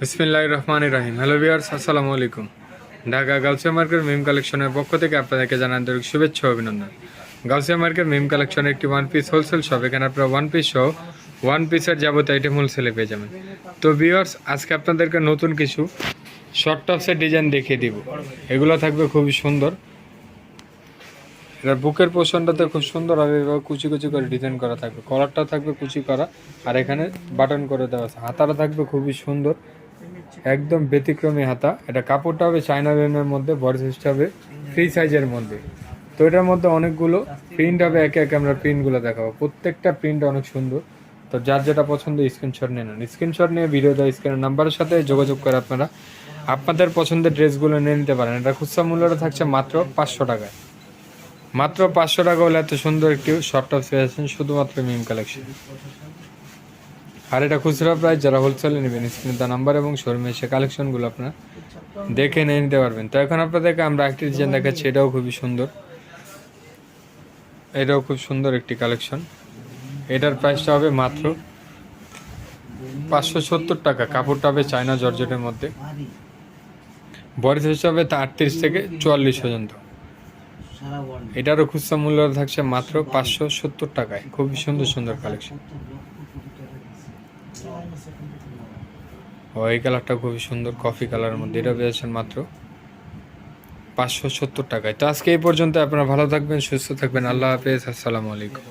বিসমিল্লাহ রহমান রাহিম হ্যালো বিয়ার্স আসসালামু আলাইকুম। ঢাকা গালসিয়া মার্কেট মিম কালেকশনের পক্ষ থেকে আপনাদেরকে জানান আন্তরিক শুভেচ্ছা অভিনন্দন। গালসিয়া মার্কেট মিম কালেকশনের একটি ওয়ান পিস হোলসেল শপ এখানে আপনারা ওয়ান পিস সহ ওয়ান পিসের যাবতীয় আইটেম হোলসেলে পেয়ে যাবেন। তো বিয়ার্স আজকে আপনাদেরকে নতুন কিছু শর্ট টপসের ডিজাইন দেখিয়ে দিব। এগুলো থাকবে খুবই সুন্দর। এটার বুকের পোর্শনটাতে খুব সুন্দর হবে এভাবে কুচি কুচি করে ডিজাইন করা থাকবে। কলারটাও থাকবে কুচি করা, আর এখানে বাটন করে দেওয়া আছে। হাতাটা থাকবে খুবই সুন্দর। একদম ব্যতিক্রমী হাতা। এটা কাপড়টা হবে চায়না রেনের মধ্যে বডি হবে ফ্রি সাইজের মধ্যে। তো এটার মধ্যে অনেকগুলো প্রিন্ট হবে, একে একে আমরা প্রিন্টগুলো দেখাবো। প্রত্যেকটা প্রিন্ট অনেক সুন্দর। তো যার যেটা পছন্দ স্ক্রিনশট নিয়ে নেন। স্ক্রিনশট নিয়ে ভিডিও দেওয়া স্ক্রিনের নাম্বারের সাথে যোগাযোগ করে আপনারা। আপনাদের পছন্দের ড্রেসগুলো নিয়ে নিতে পারেন। এটা খুচরা মূল্যটা থাকছে মাত্র পাঁচশো টাকায়। মাত্র পাঁচশো টাকা হলে এত সুন্দর একটি শর্ট টপ পেয়েছেন শুধুমাত্র মিম কালেকশন আর এটা খুচরা প্রাইস যারা হোলসেলে নেবেন স্ক্রিনে তার নাম্বার এবং শোরুমে সে কালেকশনগুলো আপনারা দেখে নিয়ে নিতে পারবেন। তো এখন আপনাদেরকে আমরা একটি ডিজাইন দেখাচ্ছি, এটাও খুবই সুন্দর। এটাও খুব সুন্দর একটি কালেকশন এটার প্রাইসটা হবে মাত্র পাঁচশো সত্তর টাকা। কাপড়টা হবে চায়না জর্জেটের মধ্যে। সাইজ হবে তা আটত্রিশ থেকে চুয়াল্লিশ পর্যন্ত। এটারও খুচরা মূল্য থাকছে মাত্র পাঁচশো সত্তর টাকায়। খুবই সুন্দর সুন্দর কালেকশন ও এই কালারটা খুবই সুন্দর কফি কালারের মধ্যে। এটা পেয়েছেন মাত্র পাঁচশো সত্তর টাকায়। তো আজকে এই পর্যন্ত আপনারা ভালো থাকবেন, সুস্থ থাকবেন। আল্লাহ হাফেজ, আসসালামু আলাইকুম।